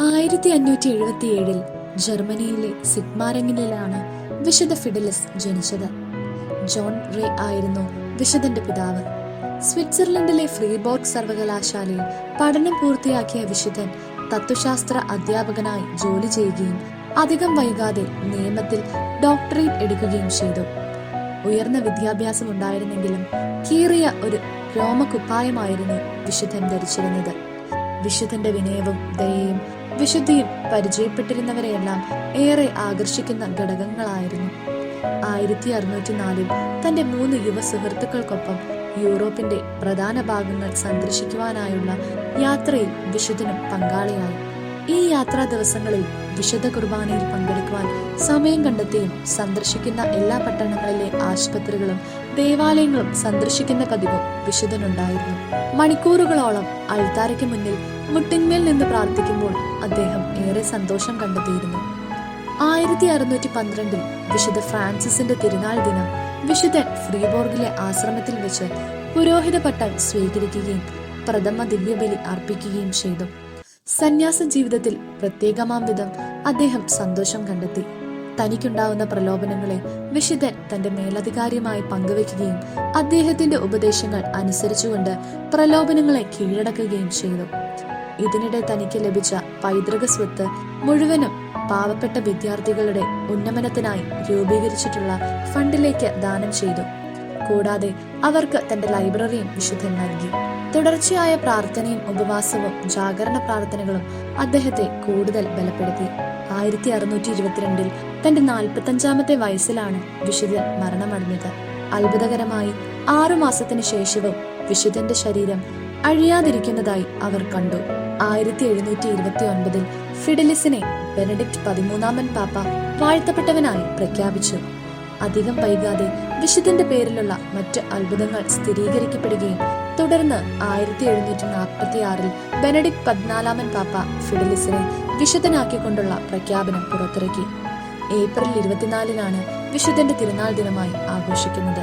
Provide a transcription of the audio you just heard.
ആയിരത്തി അഞ്ഞൂറ്റി എഴുപത്തി ഏഴിൽ ജർമ്മനിയിലെ സിഗ്മാരങ്ങിനിലാണ് വിശുദ്ധ ഫിഡലിസ് ജനിച്ചത്. ജോൺ റേ ആയിരുന്നു വിശുദ്ധന്റെ പിതാവ്. സ്വിറ്റ്സർലൻഡിലെ ഫ്രീബോർഗ് സർവകലാശാലയിൽ പഠനം പൂർത്തിയാക്കിയ വിശുദ്ധൻ തത്വശാസ്ത്ര അധ്യാപകനായി ജോലി ചെയ്യുകയും അധികം വൈകാതെ നിയമത്തിൽ ഡോക്ടറേറ്റ് എടുക്കുകയും ചെയ്തു. ഉയർന്ന വിദ്യാഭ്യാസം ഉണ്ടായിരുന്നെങ്കിലും കീറിയ ഒരു രോമകുപ്പായമായിരുന്നു വിശുദ്ധൻ ധരിച്ചിരുന്നത്. വിശുദ്ധന്റെ വിനയവും ദയയും വിശുദ്ധിയും പരിചയപ്പെട്ടിരുന്നവരെയെല്ലാം ഏറെ ആകർഷിക്കുന്ന ഘടകങ്ങളായിരുന്നു. ആയിരത്തി അറുന്നൂറ്റി നാലിൽ തന്റെ മൂന്ന് യുവ സുഹൃത്തുക്കൾക്കൊപ്പം യൂറോപ്പിന്റെ പ്രധാന ഭാഗങ്ങൾ സന്ദർശിക്കുവാനായുള്ള യാത്രയിൽ വിശുദ്ധനും പങ്കാളിയായി. ഈ യാത്രാ ദിവസങ്ങളിൽ വിശുദ്ധ കുർബാനയിൽ പങ്കെടുക്കുവാൻ സമയം കണ്ടെത്തിയും സന്ദർശിക്കുന്ന എല്ലാ പട്ടണങ്ങളിലെ ആശുപത്രികളും ദേവാലയങ്ങളും സന്ദർശിക്കുന്ന പതിവും വിശുദ്ധനുണ്ടായിരുന്നു. മണിക്കൂറുകളോളം അൾത്താരയ്ക്ക് മുന്നിൽ മുട്ടിന്മേൽ നിന്ന് പ്രാർത്ഥിക്കുമ്പോൾ അദ്ദേഹം ഏറെ സന്തോഷം കണ്ടെത്തിയിരുന്നു. ആയിരത്തി അറുന്നൂറ്റി പന്ത്രണ്ടിൽ വിശുദ്ധ ഫ്രാൻസിസിന്റെ തിരുനാൾ ദിനം വിശുദ്ധൻ ഫ്രീബോർഗിലെ ആശ്രമത്തിൽ വെച്ച് പുരോഹിത പട്ടം സ്വീകരിക്കുകയും പ്രഥമ ദിവ്യബലി അർപ്പിക്കുകയും ചെയ്തു. സന്യാസ ജീവിതത്തിൽ പ്രത്യേകമാം വിധം അദ്ദേഹം സന്തോഷം കണ്ടെത്തി. തനിക്കുണ്ടാവുന്ന പ്രലോഭനങ്ങളെ വിശുദ്ധൻ തന്റെ മേലധികാരിയുമായി പങ്കുവെക്കുകയും അദ്ദേഹത്തിന്റെ ഉപദേശങ്ങൾ അനുസരിച്ചുകൊണ്ട് പ്രലോഭനങ്ങളെ കീഴടക്കുകയും ചെയ്തു. ഇതിനിടെ തനിക്ക് ലഭിച്ച പൈതൃക സ്വത്ത് മുഴുവനും പാവപ്പെട്ട വിദ്യാർത്ഥികളുടെ ഉന്നമനത്തിനായി രൂപീകരിച്ചിട്ടുള്ള ഫണ്ടിലേക്ക് ദാനം ചെയ്തു. കൂടാതെ അവർക്ക് തന്റെ ലൈബ്രറിയും വിശുദ്ധൻ നൽകി. തുടർച്ചയായ പ്രാർത്ഥനയും ഉപവാസവും ജാഗരണ പ്രാർത്ഥനകളും അദ്ദേഹത്തെ കൂടുതൽ ബലപ്പെടുത്തി. ആയിരത്തി അറുന്നൂറ്റി ഇരുപത്തിരണ്ടിൽ തന്റെ നാൽപ്പത്തഞ്ചാമത്തെ വയസ്സിലാണ് വിശുദ്ധൻ മരണമടഞ്ഞത്. അത്ഭുതകരമായി ആറു മാസത്തിന് ശേഷവും വിശുദ്ധന്റെ ശരീരം അഴിയാതിരിക്കുന്നതായി അവർ കണ്ടു. ആയിരത്തി എഴുന്നൂറ്റി ഇരുപത്തി ഒൻപതിൽ ഫിഡലിസിനെ ബെനഡിക്ട് പതിമൂന്നാമൻ പാപ്പ വാഴ്ത്തപ്പെട്ടവനായി പ്രഖ്യാപിച്ചു. അധികം വൈകാതെ വിശുദ്ധന്റെ പേരിലുള്ള മറ്റ് അത്ഭുതങ്ങൾ സ്ഥിരീകരിക്കപ്പെടുകയും തുടർന്ന് ആയിരത്തി എഴുന്നൂറ്റി നാൽപ്പത്തി ആറിൽ ബെനഡിക് പതിനാലാമൻ പാപ്പ ഫിഡലിസിനെ വിശുദ്ധനാക്കിക്കൊണ്ടുള്ള പ്രഖ്യാപനം പുറത്തിറക്കി. ഏപ്രിൽ ഇരുപത്തിനാലിനാണ് വിശുദ്ധന്റെ തിരുനാൾ ദിനമായി ആഘോഷിക്കുന്നത്.